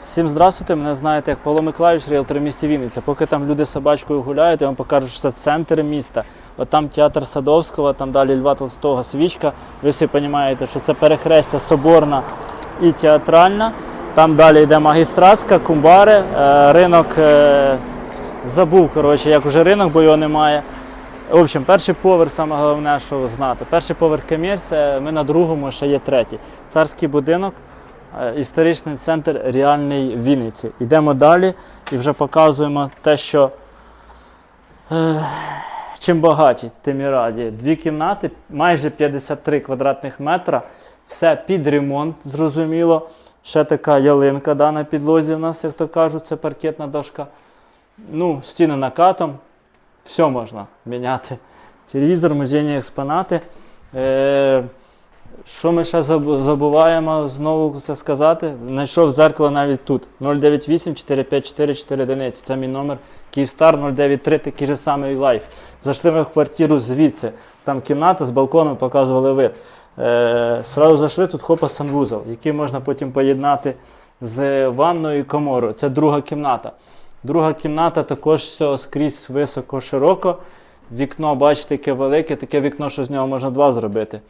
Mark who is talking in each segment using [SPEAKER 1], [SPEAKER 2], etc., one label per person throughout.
[SPEAKER 1] Всім здравствуйте, мене знаєте як Павло Миколаївич, ріелтор в місті Вінниця. Поки там люди собачкою гуляють, я вам покажу, що це центр міста. От там театр Садовського, там далі Льва Толстого свічка. Ви всі розумієте, що це перехрестя Соборна і театральна. Там далі йде магістратська, кумбари, е, ринок. е, Забув, коротше, як уже ринок, бо його немає. В общем, перший поверх, саме головне, що знати. Перший поверх Камір, це ми на другому, ще є третій. Царський будинок, історичний центр реальний Вінниці. Йдемо далі і вже показуємо те, що е, чим багаті, тим і раді. Дві кімнати, майже 53 квадратних метра, все під ремонт, зрозуміло. Ще така ялинка да, на підлозі у нас, як то кажуть, це паркетна дошка. Ну, стіни накатом, все можна міняти. Телевізор, музейні експонати. Е, що ми ще забуваємо знову це сказати? Знайшов зеркало навіть тут. 098 454 4 одиниці. Це мій номер Київстар 093, такий же самий лайф. Зайшли ми в квартиру звідси. Там кімната з балконом показували вид. Е, сразу зайшли, тут хопа санвузол, який можна потім поєднати з ванною і коморою. Це друга кімната. Друга кімната також все скрізь високо, широко. Вікно, бачите, яке велике, таке вікно, що з нього можна два зробити.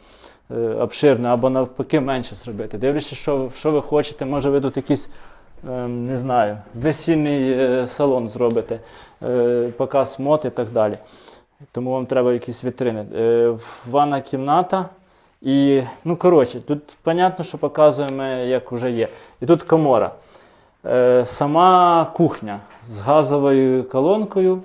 [SPEAKER 1] Е, обширне, або навпаки менше зробити. Дивлячись, що, що ви хочете, може ви тут якийсь, ем, не знаю, весільний е, салон зробите, е, показ мод і так далі. Тому вам треба якісь вітрини. Ванна кімната. І, ну, коротше, тут понятно, що показуємо, як вже є. І тут комора. Сама кухня з газовою колонкою.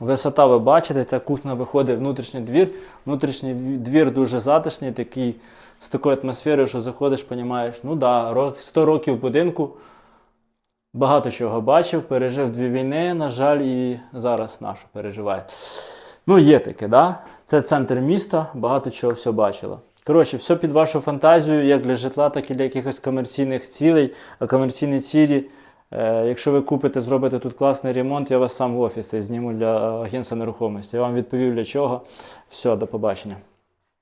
[SPEAKER 1] Висота ви бачите, ця кухня виходить внутрішній двір. Внутрішній двір дуже затишний, такий, з такою атмосферою, що заходиш, розумієш, ну да, 100 років будинку. Багато чого бачив, пережив дві війни, на жаль, і зараз нашу переживає. Ну, є таке, да? Це центр міста, багато чого все бачило. Коротше, все під вашу фантазію, як для житла, так і для якихось комерційних цілей. А комерційні цілі, якщо ви купите, зробите тут класний ремонт, я вас сам в офісі зніму для агентства нерухомості. Я вам відповів для чого. Все, до побачення.